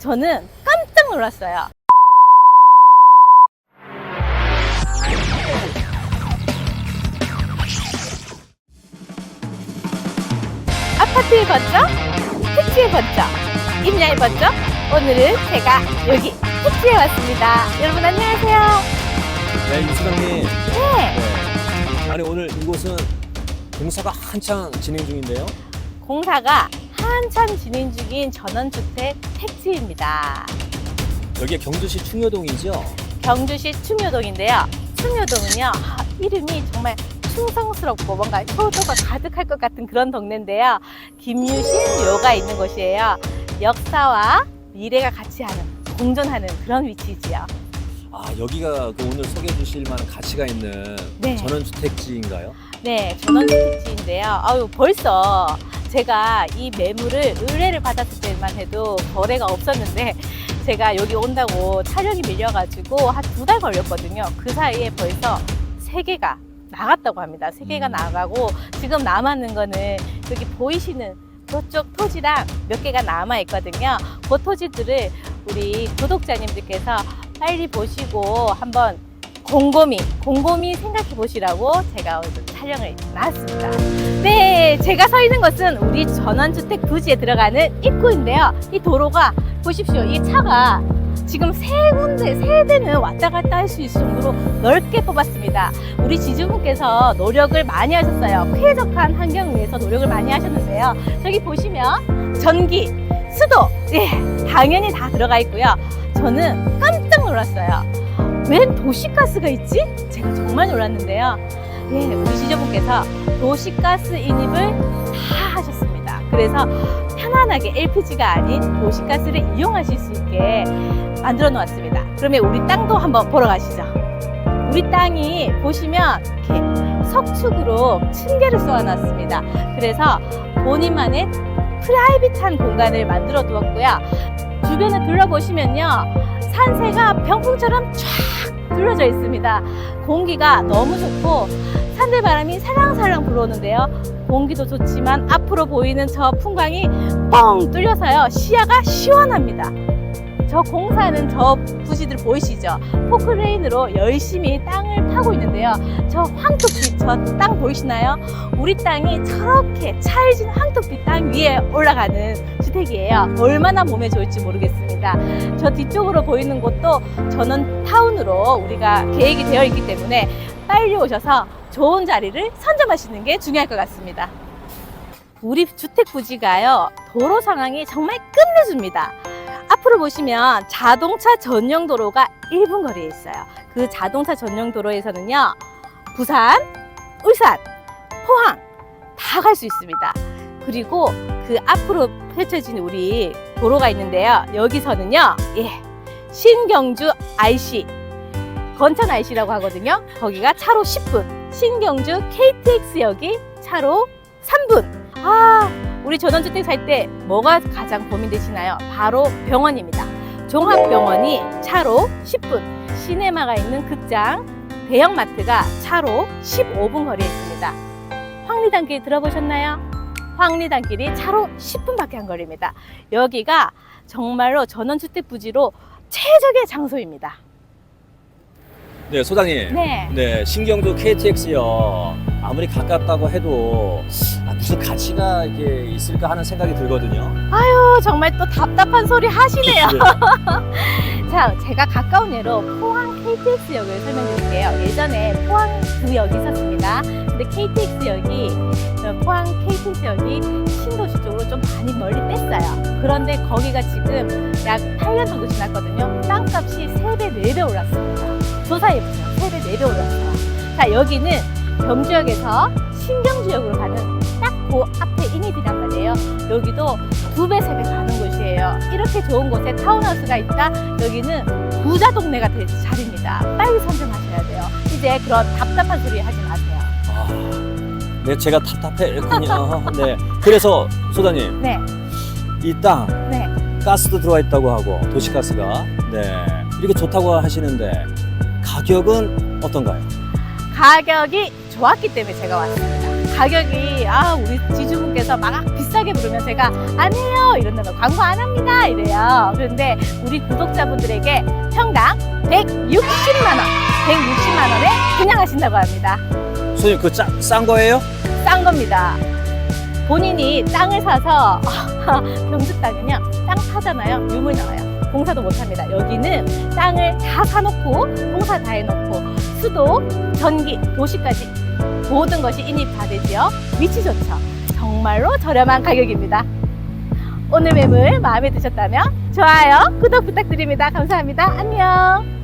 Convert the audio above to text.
저는 깜짝 놀랐어요. 아파트의 번쩍, 택지의 번쩍, 임야의 번쩍. 오늘은 제가 여기 택지에 왔습니다. 여러분 안녕하세요. 네, 임 소장님. 네, 네. 아니 오늘 이곳은 공사가 한창 진행 중인데요. 공사가 한참 진행 중인 전원주택 택지입니다. 여기가 경주시 충효동이죠. 경주시 충효동인데요. 충효동은요, 아, 이름이 정말 충성스럽고 뭔가 효도가 가득할 것 같은 그런 동네인데요. 김유신 묘가 있는 곳이에요. 역사와 미래가 같이 하는, 공존하는 그런 위치지요. 아 여기가 그 오늘 소개해 주실 만한 가치가 있는 네. 전원주택지인가요? 네, 전원주택지인데요. 아유, 벌써 제가 이 매물을 의뢰를 받았을 때만 해도 거래가 없었는데 제가 여기 온다고 촬영이 밀려가지고 한 두 달 걸렸거든요. 그 사이에 벌써 세 개가 나갔다고 합니다. 세 개가 음. 나가고 지금 남았는 거는 여기 보이시는 저쪽 토지랑 몇 개가 남아 있거든요. 그 토지들을 우리 구독자님들께서 빨리 보시고 한번 곰곰이 곰곰이 생각해 보시라고 제가 오늘 촬영을 나왔습니다. 네, 제가 서 있는 것은 우리 전원주택 부지에 들어가는 입구인데요. 이 도로가 보십시오. 이 차가 지금 세 군데, 세 대는 왔다 갔다 할 수 있을 정도로 넓게 뽑았습니다. 우리 지주분께서 노력을 많이 하셨어요. 쾌적한 환경을 위해서 노력을 많이 하셨는데요. 저기 보시면 전기, 수도, 예, 당연히 다 들어가 있고요. 저는 깜짝 놀랐어요. 웬 도시가스가 있지? 제가 정말 놀랐는데요. 예, 우리 지주분께서 도시가스 인입을 다 하셨습니다. 그래서 편안하게 LPG가 아닌 도시가스를 이용하실 수 있게 만들어 놓았습니다. 그러면 우리 땅도 한번 보러 가시죠. 우리 땅이 보시면 이렇게 석축으로 층계를 쏘아놨습니다. 그래서 본인만의 프라이빗한 공간을 만들어 두었고요. 주변을 둘러보시면요. 산세가 병풍처럼 쫙 둘러져 있습니다. 공기가 너무 좋고 산들 바람이 살랑살랑 불어오는데요. 공기도 좋지만 앞으로 보이는 저 풍광이 뻥 뚫려서요. 시야가 시원합니다. 저 공사하는 저 부지들 보이시죠? 포크레인으로 열심히 땅을 파고 있는데요. 저 황토빛, 저 땅 보이시나요? 우리 땅이 저렇게 차해진 황토빛 땅 위에 올라가는 주택이에요. 얼마나 몸에 좋을지 모르겠습니다. 저 뒤쪽으로 보이는 곳도 전원 타운으로 우리가 계획이 되어 있기 때문에 빨리 오셔서 좋은 자리를 선점하시는 게 중요할 것 같습니다. 우리 주택 부지가요, 도로 상황이 정말 끝내줍니다. 앞으로 보시면 자동차 전용 도로가 1분 거리에 있어요. 그 자동차 전용 도로에서는요, 부산, 울산, 포항 다 갈 수 있습니다. 그리고 그 앞으로 펼쳐진 우리 도로가 있는데요. 여기서는요, 예, 신경주 IC, 건천 IC라고 하거든요. 거기가 차로 10분, 신경주 KTX역이 차로 3분. 아, 우리 전원주택 살 때 뭐가 가장 고민되시나요? 바로 병원입니다. 종합병원이 차로 10분, 시네마가 있는 극장, 대형마트가 차로 15분 거리에 있습니다. 황리단길 들어보셨나요? 황리단길이 차로 10분밖에 안 걸립니다. 여기가 정말로 전원주택 부지로 최적의 장소입니다. 네, 소장님. 네. 네, 신경도 KTX요. 아무리 가깝다고 해도 아, 무슨 가치가 이게 있을까 하는 생각이 들거든요. 아유, 정말 또 답답한 소리 하시네요. 네. 자, 제가 가까운 예로 포항 KTX역을 설명드릴게요. 예전에 포항 두 역이 있었습니다. 근데 KTX역이 포항 KTX역이 신도시 쪽으로 좀 많이 멀리 뺐어요. 그런데 거기가 지금 약 8년 정도 지났거든요. 땅값이 3배, 4배 올랐습니다. 조사해보세요. 3배, 4배 올랐어요. 자, 여기는 경주역에서 신경주역으로 가는 딱 그 앞에 인입이란 말이에요. 여기도 두 배, 세 배 가는 곳이에요. 이렇게 좋은 곳에 타운하우스가 있다? 여기는 부자 동네가 될 자리입니다. 빨리 선점하셔야 돼요. 이제 그런 답답한 소리 하지 마세요. 아, 네, 제가 답답했군요. 네, 그래서 소장님 네, 이 땅 네. 가스도 들어와 있다고 하고 도시가스가 네 이렇게 좋다고 하시는데 가격은 어떤가요? 가격이 좋았기 때문에 제가 왔습니다. 가격이 아 우리 지주분께서 막 비싸게 부르면 제가 아니에요 이러는 거 광고 안 합니다 이래요. 그런데 우리 구독자분들에게 평당 160만 원, 160만 원에 분양하신다고 합니다. 선생님 그싼 거예요? 싼 겁니다. 본인이 땅을 사서 경주 땅은요 땅 사잖아요 유물 나와요. 공사도 못합니다. 여기는 땅을 다 사놓고 공사 다 해놓고 수도, 전기, 도시까지 모든 것이 인입 다 되지요. 위치 좋죠. 정말로 저렴한 가격입니다. 오늘 매물 마음에 드셨다면 좋아요, 구독 부탁드립니다. 감사합니다. 안녕.